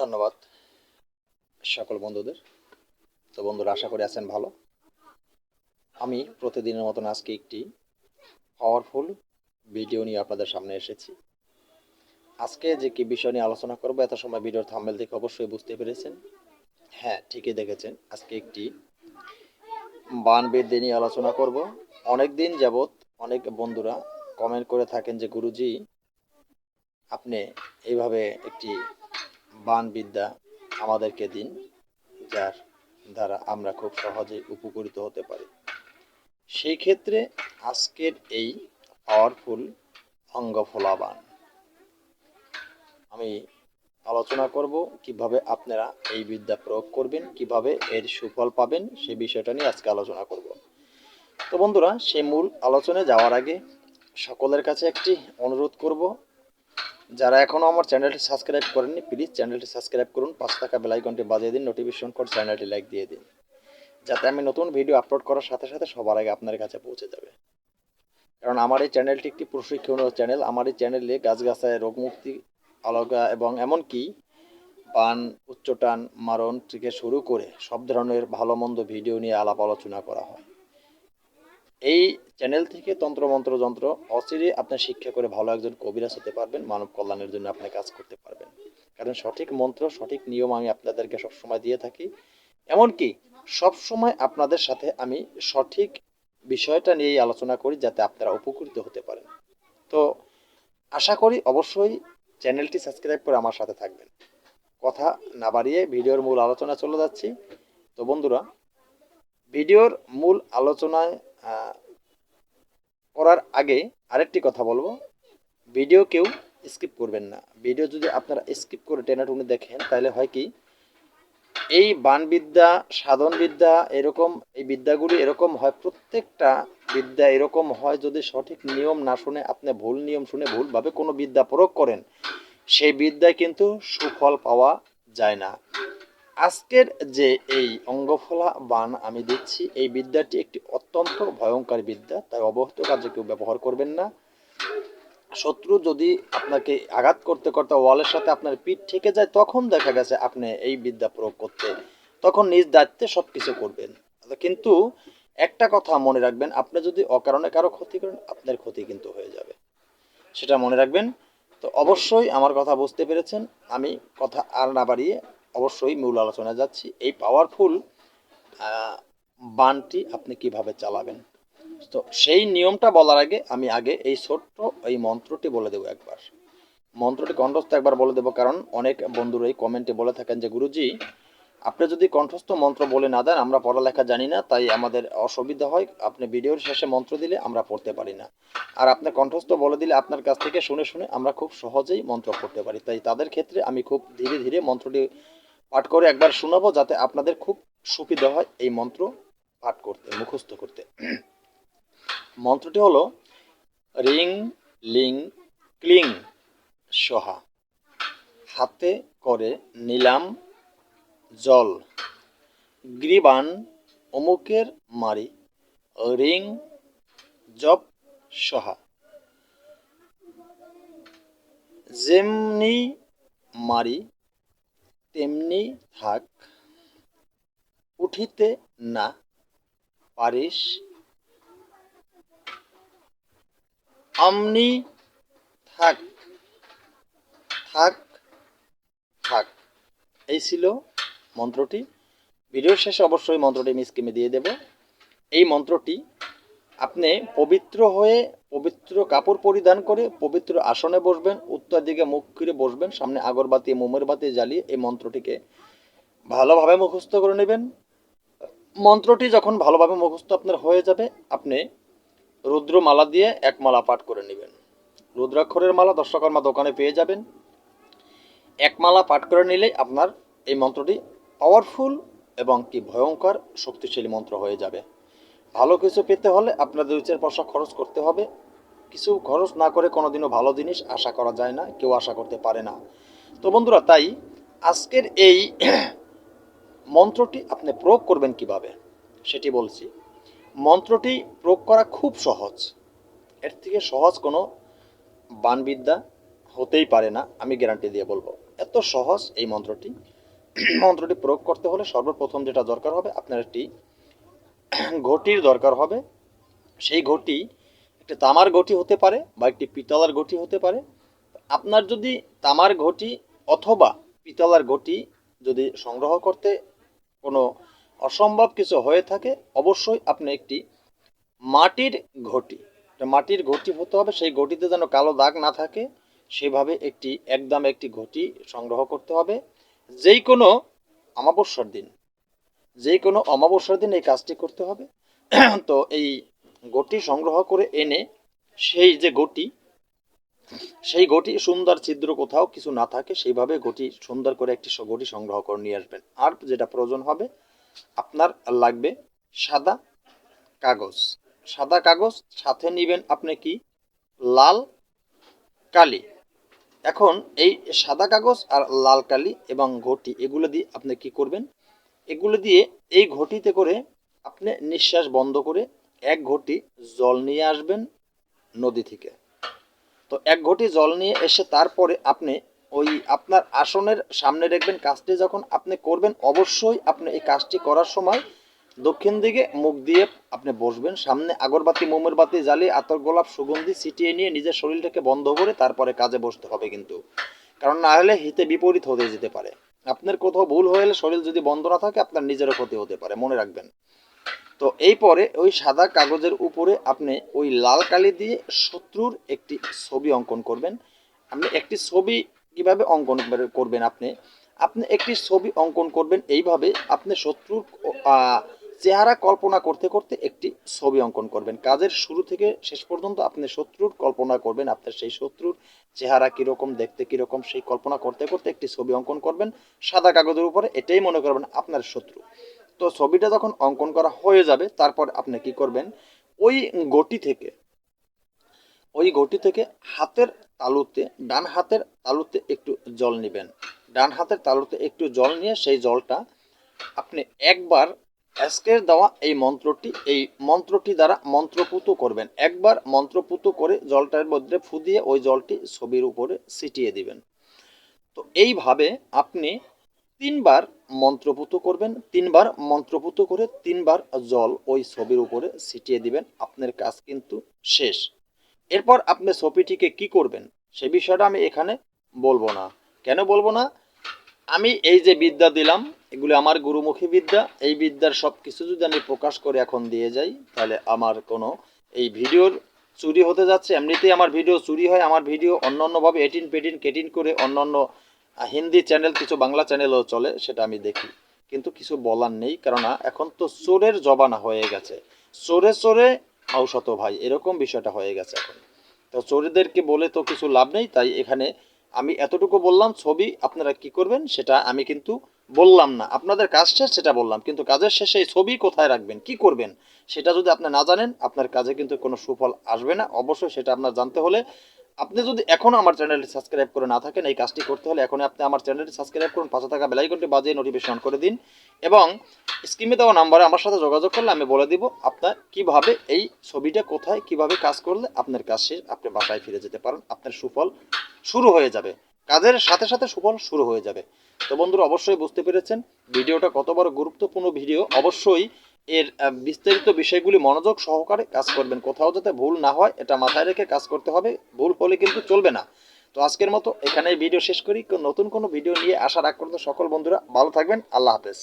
ধন্যবাদ সকল বন্ধুদের। তো বন্ধুরা, আশা করি আছেন ভালো। আমি প্রতিদিনের মতন আজকে একটি পাওয়ারফুল ভিডিও নিয়ে আপনাদের সামনে এসেছি। আজকে যে কি বিষয় নিয়ে আলোচনা করব, এত সময় ভিডিওর থাম্বেল দেখে অবশ্যই বুঝতে পেরেছেন। হ্যাঁ ঠিকই দেখেছেন, আজকে একটি বান বৃদ্ধি নিয়ে আলোচনা করব। অনেক দিন যাবৎ অনেক বন্ধুরা কমেন্ট করে থাকেন যে, গুরুজি, আপনি এইভাবে একটি বান বিদ্যা আমাদেরকে দিন, যার দ্বারা আমরা খুব সহজেই উপকৃত হতে পারি। সেই ক্ষেত্রে আজকের এই পাওয়ারফুল অঙ্গফলা বান আমি আলোচনা করব কীভাবে আপনারা এই বিদ্যা প্রয়োগ করবেন, কীভাবে এর সুফল পাবেন, সে বিষয়টা নিয়ে আজকে আলোচনা করব। তো বন্ধুরা সেই মূল আলোচনায় যাওয়ার আগে সকলের কাছে একটি অনুরোধ করব যারা এখনও আমার চ্যানেলটি সাবস্ক্রাইব করেননি প্লিজ চ্যানেলটি সাবস্ক্রাইব করুন পাঁচ টাকা বেলাইকনটি বাজিয়ে দিন নোটিফিকেশন কোড চ্যানেলটি লাইক দিয়ে দিন। যাতে আমি নতুন ভিডিও আপলোড করার সাথে সাথে সবার আগে আপনার কাছে পৌঁছে যাবে। কারণ আমার এই চ্যানেলটি একটি প্রশিক্ষণীয় চ্যানেল আমার এই চ্যানেলে গাছগাছায় রোগমুক্তি, আলগা এবং এমনকি পান, উচ্চটান, মারণ থেকে শুরু করে সব ধরনের ভালো মন্দ ভিডিও নিয়ে আলাপ আলোচনা করা হয়। এই চ্যানেল থেকে তন্ত্রমন্ত্র যন্ত্র অচিরে আপনার শিক্ষা করে ভালো একজন কবিরাজ হতে পারবেন, মানব কল্যাণের জন্য আপনি কাজ করতে পারবেন। কারণ সঠিক মন্ত্র, সঠিক নিয়ম আমি আপনাদেরকে সবসময় দিয়ে থাকি। এমনকি সবসময় আপনাদের সাথে আমি সঠিক বিষয়টা নিয়েই আলোচনা করি যাতে আপনারা উপকৃত হতে পারেন। তো আশা করি অবশ্যই চ্যানেলটি সাবস্ক্রাইব করে আমার সাথে থাকবেন। কথা না বাড়িয়ে ভিডিওর মূল আলোচনা চলে যাচ্ছি। তো বন্ধুরা, ভিডিওর মূল আলোচনায় করার আগে আরেকটি কথা বলব। ভিডিও কেউ স্কিপ করবেন না। ভিডিও যদি আপনারা স্কিপ করে টেনে টুনে দেখেন, তাহলে হয় কি, এই বানবিদ্যা সাধন বিদ্যা এরকম, এই বিদ্যাগুলি এরকম হয়, প্রত্যেকটা বিদ্যা এরকম হয় যদি সঠিক নিয়ম না শুনে, আপনি ভুল নিয়ম শুনে ভুলভাবে কোনো বিদ্যা প্রয়োগ করেন, সেই বিদ্যায় কিন্তু সুফল পাওয়া যায় না। আজকের যে এই অঙ্গফলা বান আমি দিচ্ছি এই বিদ্যাটি একটি অত্যন্ত ভয়ঙ্কর বিদ্যা, তাই অবহিত কাজে কেউ ব্যবহার করবেন না। শত্রু যদি আপনাকে আঘাত করতে করতে ওয়ালের সাথে আপনার পিঠ ঠেকে যায়, তখন দেখা গেছে আপনি এই বিদ্যা প্রয়োগ করতে, তখন নিজ দায়িত্বে সব কিছু করবেন কিন্তু একটা কথা মনে রাখবেন, আপনি যদি অকারণে কারও ক্ষতি করেন, আপনার ক্ষতি কিন্তু হয়ে যাবে। সেটা মনে রাখবেন। তো অবশ্যই আমার কথা বুঝতে পেরেছেন। আমি কথা আর না বাড়িয়ে অবশ্যই মূল আলোচনায় যাচ্ছি। এই পাওয়ারফুল বানটি আপনি কীভাবে চালাবেন? তো সেই নিয়মটা বলার আগে আমি আগে এই ছোট্ট এই মন্ত্রটি বলে দেবো একবার। মন্ত্রটি কণ্ঠস্থ একবার বলে দেবো, কারণ অনেক বন্ধুর এই কমেন্টে বলে থাকেন যে, গুরুজি, আপনি যদি কণ্ঠস্থ মন্ত্র বলে না দেন, আমরা পড়ালেখা জানি না, তাই আমাদের অসুবিধা হয়। আপনি ভিডিওর শেষে মন্ত্র দিলে আমরা পড়তে পারি না। আর আপনি কণ্ঠস্থ বলে দিলে আপনার কাছ থেকে শুনে শুনে আমরা খুব সহজেই মন্ত্র পড়তে পারি। তাই তাদের ক্ষেত্রে আমি খুব ধীরে ধীরে মন্ত্রটি পাঠ করে একবার শোনাবো যাতে আপনাদের খুব সুবিধা হয় এই মন্ত্র পাঠ করতে, মুখস্থ করতে। মন্ত্রটি হলো, রিং, লিং, ক্লিং, সহা। হাতে করে নিলাম জল। গ্রীবান অমুকের মারি, রিং, জপ, সহা। যেমনি মারি তেমনি থাক, উঠিতে না পারিস। আমনি থাক থাক থাক। এই ছিল মন্ত্রটি। ভিডিওর শেষে অবশ্যই মন্ত্রটি আমি দিয়ে দেব। এই মন্ত্রটি আপনি পবিত্র হয়ে পবিত্র কাপড় পরিধান করে পবিত্র আসনে বসবেন, উত্তর দিকে মুখ ফিরে বসবেন, সামনে আগরবাতি, মোমের বাতি জ্বালিয়ে এই মন্ত্রটিকে ভালোভাবে মুখস্থ করে নেবেন। মন্ত্রটি যখন ভালোভাবে মুখস্থ আপনার হয়ে যাবে, আপনি রুদ্র মালা দিয়ে এক মালা পাঠ করে নেবেন। রুদ্রাক্ষরের মালা দর্শকর্মা দোকানে পেয়ে যাবেন। এক মালা পাঠ করে নিলেই আপনার এই মন্ত্রটি পাওয়ারফুল এবং কি ভয়ঙ্কর, শক্তিশালী মন্ত্র হয়ে যাবে। ভালো কিছু পেতে হলে আপনার দুই চার পয়সা খরচ করতে হবে। কিছু খরচ না করে কোনোদিনও ভালো জিনিস আশা করা যায় না, কেউ আশা করতে পারে না। তো বন্ধুরা, তাই আজকের এই মন্ত্রটি আপনি প্রয়োগ করবেন কীভাবে, সেটি বলছি। মন্ত্রটি প্রয়োগ করা খুব সহজ। এর থেকে সহজ কোনো বানবিদ্যা হতেই পারে না, আমি গ্যারান্টি দিয়ে বলব। এত সহজ এই মন্ত্রটি। মন্ত্রটি প্রয়োগ করতে হলে সর্বপ্রথম যেটা দরকার হবে, আপনার একটি ঘটির দরকার হবে। সেই ঘটি একটি তামার ঘটি হতে পারে বা একটি পিতলার ঘটি হতে পারে। আপনার যদি তামার ঘটি অথবা পিতলার ঘটি যদি সংগ্রহ করতে কোনো অসম্ভব কিছু হয়ে থাকে, অবশ্যই আপনি একটি মাটির ঘটি মাটির ঘটি হতে হবে। সেই ঘটিতে যেন কালো দাগ না থাকে, সেভাবে একটি, একদম একটি ঘটি সংগ্রহ করতে হবে। যেই কোনো অমাবস্যার দিন। যে কোনো অমাবস্যার দিন এই কাজটি করতে হবে। তো এই গটি সংগ্রহ করে এনে সেই যে গটি সেই গটি সুন্দর ছিদ্র কোথাও কিছু না থাকে, সেইভাবে গটি সুন্দর করে একটি গটি সংগ্রহ করে নিয়ে আসবেন। আর যেটা প্রয়োজন হবে, আপনার লাগবে সাদা কাগজ। সাদা কাগজ, সাথে নেবেন আপনি কি? লাল কালি। এখন এই সাদা কাগজ আর লাল কালি এবং ঘটি, এগুলো দিয়ে আপনি কি করবেন? এগুলো দিয়ে এই ঘটিতে করে আপনি নিঃশ্বাস বন্ধ করে এক ঘটি জল নিয়ে আসবেন নদী থেকে। তো এক ঘটি জল নিয়ে এসে তারপরে আপনি ওই আপনার আসনের সামনে রাখবেন কাজটি যখন আপনি করবেন, অবশ্যই আপনি এই কাজটি করার সময় দক্ষিণ দিকে মুখ দিয়ে আপনি বসবেন, সামনে আগরবাতি মোমের বাতি জ্বালিয়ে আতর, গোলাপ, সুগন্ধি ছিটিয়ে নিয়ে নিজের শরীরটাকে বন্ধ করে তারপরে কাজে বসতে হবে কিন্তু। কারণ না হলে হিতে বিপরীত হতে যেতে পারে। আপনার কোথাও ভুল হয়ে গেলে শরীর যদি বন্ধ না থাকে, আপনার নিজেরও ক্ষতি হতে পারে, মনে রাখবেন। তো এই পরে ওই সাদা কাগজের উপরে আপনি ওই লাল কালি দিয়ে শত্রুর একটি ছবি অঙ্কন করবেন। আপনি একটি ছবি কীভাবে অঙ্কন করবেন আপনি? আপনি একটি ছবি অঙ্কন করবেন, এইভাবে আপনি শত্রুর চেহারা কল্পনা করতে করতে একটি ছবি অঙ্কন করবেন। কাজের শুরু থেকে শেষ পর্যন্ত আপনি শত্রুর কল্পনা করবেন। আপনার সেই শত্রুর চেহারা কীরকম, দেখতে কীরকম, সেই কল্পনা করতে করতে একটি ছবি অঙ্কন করবেন। সাদা কাগজের উপরে এটাই মনে করবেন আপনার শত্রু। তো ছবিটা যখন অঙ্কন করা হয়ে যাবে, তারপর আপনি কি করবেন? ওই গটি থেকে, ওই গটি থেকে হাতের তালুতে, ডান হাতের তালুতে একটু জল নেবেন। ডান হাতের তালুতে একটু জল নিয়ে সেই জলটা আপনি একবার আজকের দেওয়া এই মন্ত্রটি এই মন্ত্রটি দ্বারা মন্ত্রপুত করবেন। একবার মন্ত্রপুত করে জলটার মধ্যে ফু দিয়ে ওই জলটি ছবির উপরে ছিটিয়ে দিবেন। তো এইভাবে আপনি তিনবার মন্ত্রপুত করবেন, তিনবার মন্ত্রপুত করে তিনবার জল ওই ছবির উপরে ছিটিয়ে দিবেন। আপনার কাজ কিন্তু শেষ। এরপর আপনি ছবিটিকে কি করবেন, সে বিষয়টা আমি এখানে বলব না। কেন বলব না? আমি এই যে বিদ্যা দিলাম এগুলো আমার গুরুমুখী বিদ্যা। এই বিদ্যার সব কিছু যদি আমি প্রকাশ করে এখন দিয়ে যাই, তাহলে আমার কোনো এই ভিডিওর চুরি হতে যাচ্ছে। এমনিতেই আমার ভিডিও চুরি হয়, আমার ভিডিও অন্য অন্যভাবে এটিন পেটিন, কেটিন করে অন্য অন্য হিন্দি চ্যানেল, কিছু বাংলা চ্যানেলও চলে, সেটা আমি দেখি। কিন্তু কিছু বলার নেই, কেননা এখন তো চোরের জবানা হয়ে গেছে। চোরে চোরে ঔষত ভাই, এরকম বিষয়টা হয়ে গেছে এখন। তো চোরেদেরকে বলে তো কিছু লাভ নেই, তাই এখানে আমি এতটুকু বললাম ছবি আপনারা কি করবেন সেটা আমি কিন্তু বললাম না। আপনাদের কাজ শেষ, সেটা বললাম। কিন্তু কাজের শেষে এই ছবি কোথায় রাখবেন, কি করবেন, সেটা যদি আপনি না জানেন, আপনার কাজে কিন্তু কোনো সুফল আসবে না। অবশ্যই সেটা আপনার জানতে হলে আপনি যদি এখনও আমার চ্যানেলটি সাবস্ক্রাইব করে না থাকেন, এই কাজটি করতে হলে এখনই আপনি আমার চ্যানেলটি সাবস্ক্রাইব করুন, পাশে থাকা বেলাইকনটি বাজিয়ে নোটিফিকেশন করে দিন। এবং স্ক্রিনে দেওয়া নাম্বারে আমার সাথে যোগাযোগ করলে আমি বলে দিব আপনার কীভাবে এই ছবিটা কোথায়, কীভাবে কাজ করলে আপনার কাজ শেষ, আপনি বাসায় ফিরে যেতে পারেন, আপনার সুফল শুরু হয়ে যাবে। কাজের সাথে সাথে সুফল শুরু হয়ে যাবে। তো বন্ধুরা, অবশ্যই বুঝতে পেরেছেন, ভিডিওটা কত বড় গুরুত্বপূর্ণ ভিডিও, অবশ্যই এর বিস্তারিত বিষয়গুলি মনোযোগ সহকারে কাজ করবেন। কোথাও যাতে ভুল না হয়, এটা মাথায় রেখে কাজ করতে হবে। ভুল হলে কিন্তু চলবে না। তো আজকের মতো এখানেই ভিডিও শেষ করি। নতুন কোনো ভিডিও নিয়ে আসার আগ সকল বন্ধুরা ভালো থাকবেন। আল্লাহ হাফেজ।